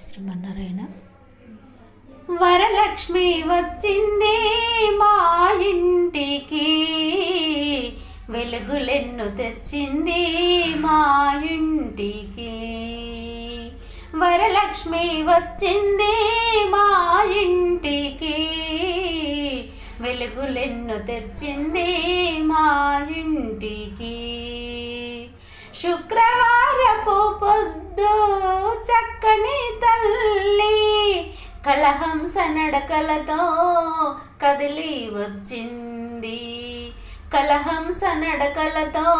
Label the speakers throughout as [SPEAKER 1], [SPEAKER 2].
[SPEAKER 1] శ్రీమన్నారాయణ వరలక్ష్మి వచ్చింది మా ఇంటికి. వెలుగులెన్ను తెచ్చింది మా ఇంటికి. వరలక్ష్మి వచ్చింది మా ఇంటికి. వెలుగులెన్ను తెచ్చింది మా ఇంటికి. చక్కని తల్లి. కలహంస నడకలతో కదిలి వచ్చింది. కలహంస నడకలతో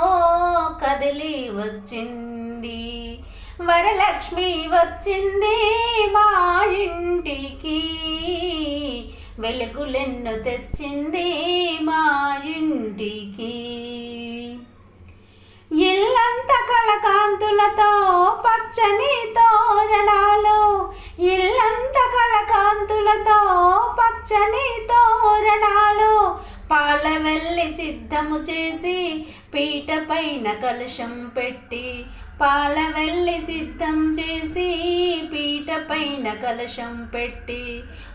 [SPEAKER 1] కదిలి వచ్చింది. వరలక్ష్మి వచ్చింది మా ఇంటికి. వెలుగులెన్ను తెచ్చింది మా ఇంటికి. ఇల్లంత కాంతులతో పచ్చని తోరణాలు. ఇల్లంత కలకాంతులతో పచ్చని తోరణాలు. పాల వెళ్ళి సిద్ధము చేసి పీట పైన కలుషం పెట్టి పాల వెళ్ళి సిద్ధం చేసి పీట పైన కలుషం పెట్టి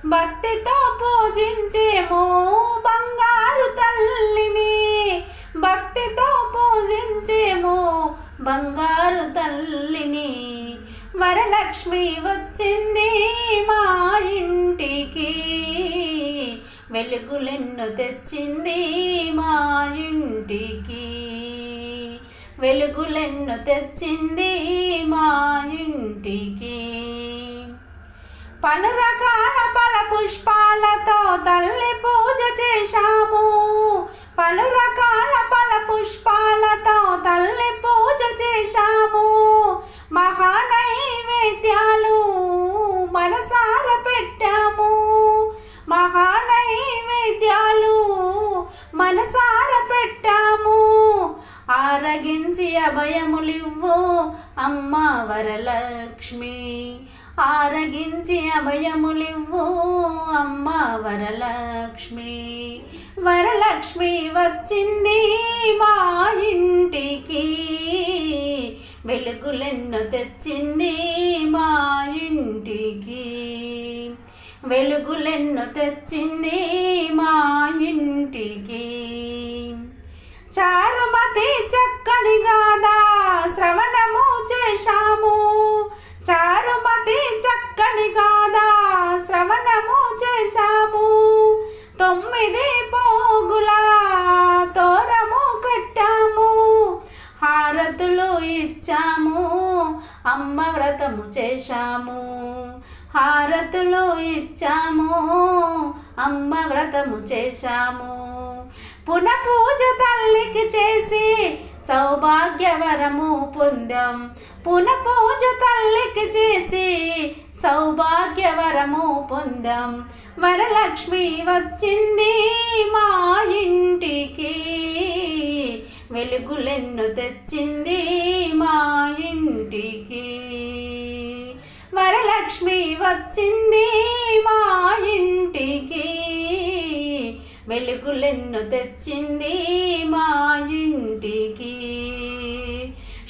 [SPEAKER 1] భక్తితో పూజించేమో బంగారు తల్లిని వరలక్ష్మి వచ్చింది మా ఇంటికి. వెలుగులెన్ను తెచ్చింది మా ఇంటికి. వెలుగులెన్ను తెచ్చింది మా ఇంటికి. పలు రకాల పల పుష్పాలతో తల్లి పూజ చేశాము. పలు రకాల పల పుష్ప మనసార పెట్టాము మహానైవేద్యాలు మనసార పెట్టాము ఆరగించి అభయములివ్వు అమ్మ వరలక్ష్మి. ఆరగించి అభయములివ్వు అమ్మ వరలక్ష్మి. వరలక్ష్మి వచ్చింది మా వెలుగులెన్ను తెచ్చింది మా ఇంటికి. వెలుగులెన్ను తెచ్చింది మా ఇంటికి. చారుమతి చక్కని గాదా శ్రవణము చేశాము. చారుమతి చక్కని గాదా శ్రవణము చేశాము. తొమ్మిది పో ఇచ్చాము. అమ్మ వ్రతము చేశాము. హారతులు ఇచ్చాము. అమ్మ వ్రతము చేశాము. పున పూజ తల్లికి చేసి సౌభాగ్యవరము పొందాం. పునఃపూజ తల్లికి చేసి సౌభాగ్యవరము పొందాం. వరలక్ష్మి వచ్చింది మా ఇంటికి. వెలుగులెన్ను తెచ్చింది మా ఇంటికి. వరలక్ష్మి వచ్చింది మా ఇంటికి. వెలుగులెన్ను తెచ్చింది మా ఇంటికి.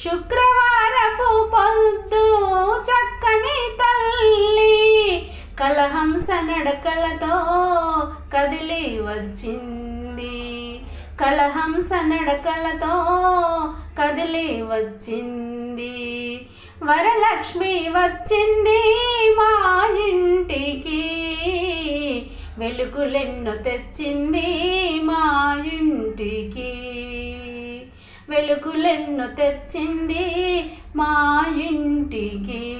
[SPEAKER 1] శుక్రవారపు పొద్దు చక్కని తల్లి కలహంస నడకలతో కదిలి వచ్చింది. కళహంస నడకలతో కదిలి వచ్చింది. వరలక్ష్మి వచ్చింది మా ఇంటికి. వెలుగులెన్ను తెచ్చింది మా ఇంటికి. వెలుగులెన్ను తెచ్చింది మా ఇంటికి.